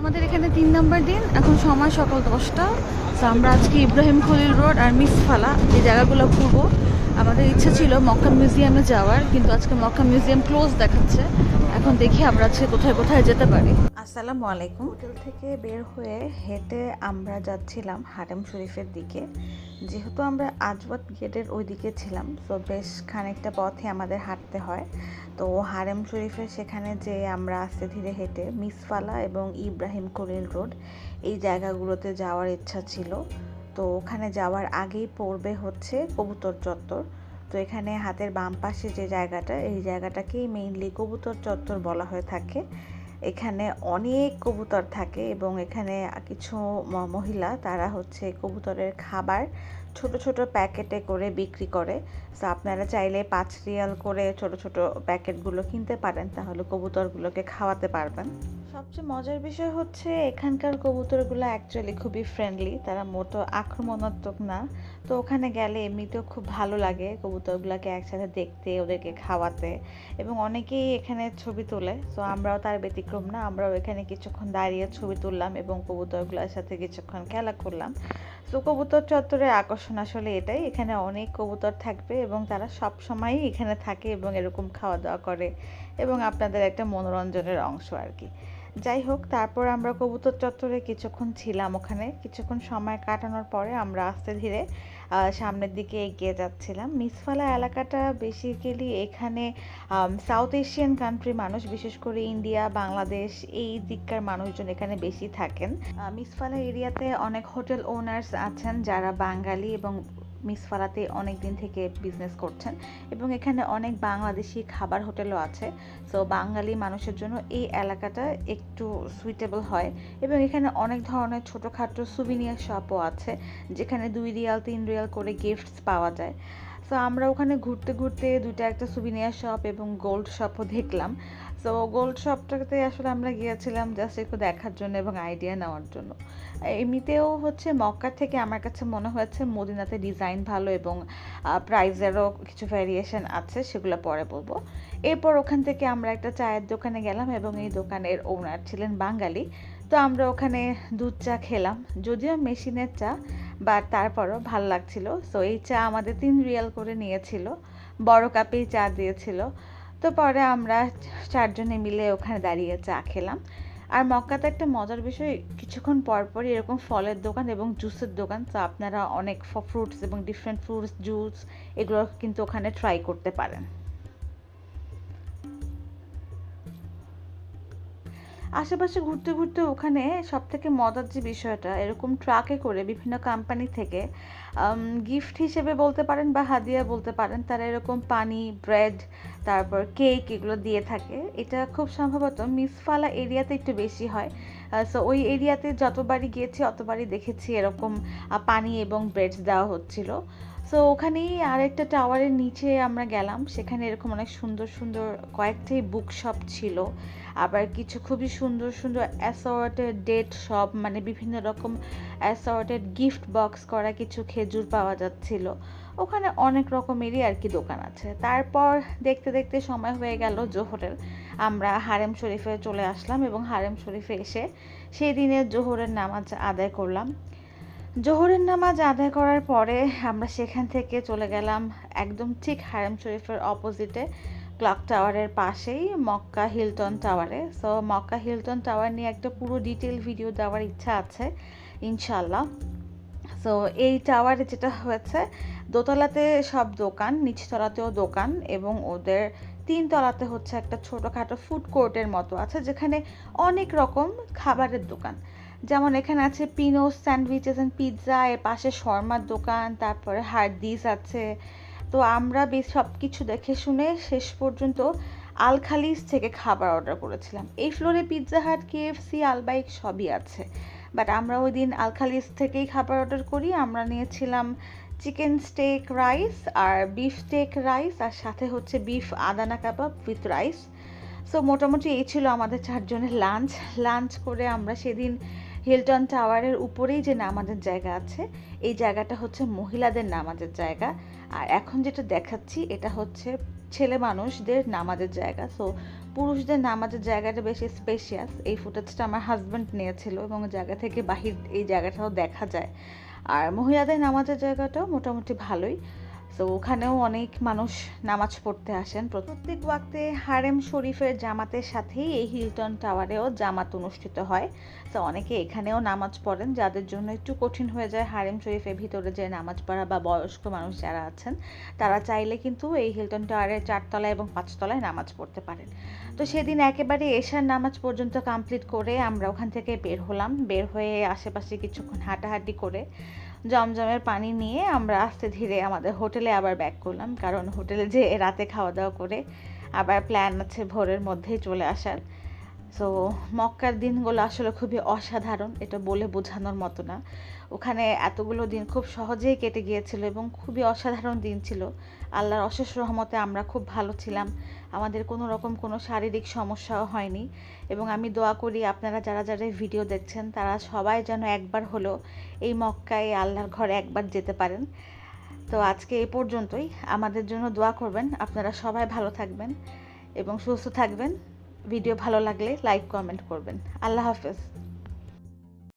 আমাদের এখানে তিন নম্বর দিন, এখন সময় সকাল দশটা। তো আমরা আজকে ইব্রাহিম খলিল রোড আর মিসফালা, এই জায়গাগুলো ঘুরবো। আমাদের ইচ্ছা ছিল মক্কা মিউজিয়ামে যাওয়ার, কিন্তু আজকে মক্কা মিউজিয়াম ক্লোজ দেখাচ্ছে। এখন দেখি আমরা আজকে কোথায় কোথায় যেতে পারি। আসসালামু আলাইকুম। হোটেল থেকে বের হয়ে হেঁটে আমরা যাচ্ছিলাম হারেম শরীফের দিকে। যেহেতু আমরা আজবাদ গেটের ওই দিকে ছিলাম, তো বেশ খানিকটা পথে আমাদের হাঁটতে হয়। তো হারেম শরীফের সেখানে যে আমরা আস্তে ধীরে হেঁটে মিসফালা এবং ইব্রাহিম খলিল রোড, এই জায়গাগুলোতে যাওয়ার ইচ্ছা ছিল। তো ওখানে যাওয়ার আগেই পড়বে হচ্ছে কবুতর চত্বর। তো এখানে হাতের বাম পাশে যে জায়গাটা, এই জায়গাটাকেই মেইনলি কবুতর চত্বর বলা হয়ে থাকে। এখানে অনেক কবুতর থাকে এবং এখানে কিছু মহিলা তারা হচ্ছে কবুতরের খাবার ছোট ছোট প্যাকেটে করে বিক্রি করে। তো আপনারা চাইলে পাঁচ রিয়াল করে ছোট ছোট প্যাকেটগুলো কিনতে পারেন, তাহলে কবুতরগুলোকে খাওয়াতে পারবেন। সবচেয়ে মজার বিষয় হচ্ছে এখানকার কবুতরগুলো অ্যাকচুয়ালি খুবই ফ্রেন্ডলি তারা মোটো আক্রমণাত্মক না। তো ওখানে গেলে এমনিতেও খুব ভালো লাগে কবুতরগুলোকে একসাথে দেখতে, ওদেরকে খাওয়াতে এবং অনেকেই এখানে ছবি তোলে। তো আমরাও তার ব্যতিক্রম না, আমরাও এখানে কিছুক্ষণ দাঁড়িয়ে ছবি তুললাম এবং কবুতরগুলোর সাথে কিছুক্ষণ খেলা করলাম। তো কবুতর চত্বরের আকর্ষণ আসলে এটাই, এখানে অনেক কবুতর থাকবে এবং তারা সব সময়ই এখানে থাকে এবং এরকম খাওয়া দাওয়া করে এবং আপনাদের একটা মনোরঞ্জনের অংশ আর কি। যাই হোক, তারপর আমরা কবুতর চত্বরে কিছুক্ষণ ছিলাম ওখানে। কিছুক্ষণ সময় কাটানোর পরে আমরা আস্তে ধীরে সামনের দিকে এগিয়ে যাচ্ছিলাম। মিসফালা এলাকাটা বেসিক্যালি এখানে সাউথ এশিয়ান কান্ট্রি মানুষ, বিশেষ করে ইন্ডিয়া, বাংলাদেশ, এই দিককার মানুষজন এখানে বেশি থাকেন। মিসফালা এরিয়াতে অনেক হোটেল ওনার্স আছেন যারা বাঙালি এবং মিসফালাতে অনেক দিন থেকে বিজনেস করছেন এবং এখানে অনেক বাংলাদেশি খাবার হোটেলও আছে। সো বাঙালি মানুষের জন্য এই এলাকাটা একটু সুইটেবল হয় এবং এখানে অনেক ধরনের ছোটোখাটো সুবিনিয়ার শপও আছে, যেখানে দুই রিয়াল, তিন রিয়াল করে গিফটস পাওয়া যায়। সো আমরা ওখানে ঘুরতে ঘুরতে দুইটা একটা সুবিনিয়ার শপ এবং গোল্ড শপও দেখলাম। সো গোল্ড শপটাতে আসলে আমরা গিয়েছিলাম জাস্ট একটু দেখার জন্য এবং আইডিয়া নেওয়ার জন্য। এমনিতেও হচ্ছে মক্কা থেকে আমার কাছে মনে হয়েছে মদিনাতে ডিজাইন ভালো এবং প্রাইজেরও কিছু ভ্যারিয়েশন আছে, সেগুলো পরে বলব। এরপর ওখান থেকে আমরা একটা চায়ের দোকানে গেলাম এবং এই দোকানের ওনার ছিলেন বাঙালি। তো আমরা ওখানে দুধ চা খেলাম, যদিও মেশিনের চা বাট তারপরও ভালো লাগছিল। সো এই চা আমাদের তিন রিয়াল করে নিয়েছিল। বড় কাপেই চা দিয়েছিল। তো পরে আমরা চারজনে মিলে ওখানে দাঁড়িয়ে চা খেলাম। আর মক্কাতে একটা মজার বিষয়, কিছুক্ষণ পর পরই এরকম ফলের দোকান এবং জুসের দোকান। তো আপনারা অনেক ফ্রুটস এবং ডিফারেন্ট ফ্রুটস জুস এগুলো কিন্তু ওখানে ট্রাই করতে পারেন। আশেপাশে ঘুরতে ঘুরতে ওখানে সব থেকে মজার যে বিষয়টা, এরকম ট্রাকে করে বিভিন্ন কোম্পানি থেকে গিফট হিসেবে বলতে পারেন বা হাদিয়া বলতে পারেন, তারা এরকম পানি ব্রেড তারপর কেক এগুলো দিয়ে থাকে। এটা খুব সম্ভবত মিসফালা এরিয়াতে একটু বেশি হয়। সো ওই এরিয়াতে যতবারই গিয়েছি, অতবারই দেখেছি এরকম পানি এবং ব্রেড দেওয়া হচ্ছিল। সো ওখানেই আরেকটা টাওয়ারের নিচে আমরা গেলাম। সেখানে এরকম অনেক সুন্দর সুন্দর কয়েকটাই বুক শপ ছিল। আবার কিছু খুবই সুন্দর সুন্দর অ্যাসর্টেড ডেট শপ মানে বিভিন্ন রকম অ্যাসর্টেড গিফট বক্স করা কিছু খেজুর পাওয়া যাচ্ছিল। ওখানে অনেক রকমেরই আর কি দোকান আছে। তারপর দেখতে দেখতে সময় হয়ে গেল জোহরের। আমরা হারেম শরীফে চলে আসলাম এবং হারেম শরীফে এসে সেই দিনের জোহরের নামাজ আদায় করলাম। জোহরের নামাজ আদায় করার পরে আমরা সেখান থেকে চলে গেলাম একদম ঠিক হারেম শরীফের অপোজিটে ক্লক টাওয়ারের পাশেই মক্কা হিলটন টাওয়ারে। সো মক্কা হিলটন টাওয়ার নিয়ে একটা পুরো ডিটেল ভিডিও দেওয়ার ইচ্ছা আছে ইনশাল্লাহ সো এই টাওয়ারে যেটা হয়েছে, দোতলাতে সব দোকান, নিচতলাতেও দোকান এবং ওদের তিন তলাতে হচ্ছে একটা ছোটোখাটো ফুড কোর্টের মতো আছে, যেখানে অনেক রকম খাবারের দোকান। যেমন এখানে আছে পিনো স্যান্ডউইচেস অ্যান্ড পিৎজা, এর পাশে শর্মার দোকান, তারপরে হার্ডিস আছে। তো আমরা বেশ সব কিছু দেখে শুনে শেষ পর্যন্ত আল খালিজ থেকে খাবার অর্ডার করেছিলাম। এই ফ্লোরে পিৎজা, হাট কেএফসি আলবাইক সবই আছে। বাট আমরা ওই দিন আল খালিজ থেকেই খাবার অর্ডার করি। আমরা নিয়েছিলাম চিকেন স্টেক রাইস আর বিফ স্টেক রাইস আর সাথে হচ্ছে beef Adana kebab with rice so মোটামুটি এই ছিল আমাদের চারজনের লাঞ্চ লাঞ্চ করে আমরা সেদিন হিলটন টাওয়ারের উপরেই যে নামাজের জায়গা আছে, এই জায়গাটা হচ্ছে মহিলাদের নামাজের জায়গা। আর এখন যেটা দেখাচ্ছি, এটা হচ্ছে ছেলে মানুষদের নামাজের জায়গা। সো পুরুষদের নামাজের জায়গাটা বেশি স্পেশিয়াস এই ফুটেজটা আমার হাজব্যান্ড নিয়েছিল এবং জায়গা থেকে বাহির এই জায়গাটাও দেখা যায়। আর মহিলাদের নামাজের জায়গাটাও মোটামুটি ভালোই। তো ওখানেও অনেক মানুষ নামাজ পড়তে আসেন। প্রত্যেক ওয়াক্তে হারেম শরীফের জামাতের সাথেই এই হিলটন টাওয়ারেও জামাত অনুষ্ঠিত হয়। তো অনেকে এখানেও নামাজ পড়েন, যাদের জন্য একটু কঠিন হয়ে যায় হারেম শরীফের ভিতরে যে নামাজ পড়া বা বয়স্ক মানুষ যারা আছেন, তারা চাইলে কিন্তু এই হিলটন টাওয়ারের চারতলায় এবং পাঁচতলায় নামাজ পড়তে পারেন। তো সেদিন একেবারে এশার নামাজ পর্যন্ত কমপ্লিট করে আমরা ওখান থেকে বের হলাম। বের হয়ে আশেপাশে কিছুক্ষণ হাঁটাহাঁটি করে জমজমের পানি নিয়ে আমরা আস্তে ধীরে আমাদের হোটেলে আবার ব্যাক করলাম। কারণ হোটেলে যে রাতে খাওয়া দাওয়া করে আবার প্ল্যান আছে ভোরের মধ্যেই চলে আসার। সো মক্কার দিনগুলো আসলে খুবই অসাধারণ, এটা বলে বোঝানোর মতো না। ওখানে এতগুলো দিন খুব সহজেই কেটে গিয়েছিল এবং খুবই অসাধারণ দিন ছিল। আল্লাহর অশেষ রহমতে আমরা খুব ভালো ছিলাম। আমাদের কোনো রকম কোনো শারীরিক সমস্যাও হয়নি এবং আমি দোয়া করি আপনারা যারা যারা ভিডিও দেখছেন, তারা সবাই যেন একবার হলো এই মক্কায় আল্লাহর ঘরে একবার যেতে পারেন। তো আজকে এ পর্যন্তই। আমাদের জন্য দোয়া করবেন। আপনারা সবাই ভালো থাকবেন এবং সুস্থ থাকবেন। ভিডিও ভালো লাগলে লাইক কমেন্ট করবেন। আল্লাহ হাফেজ।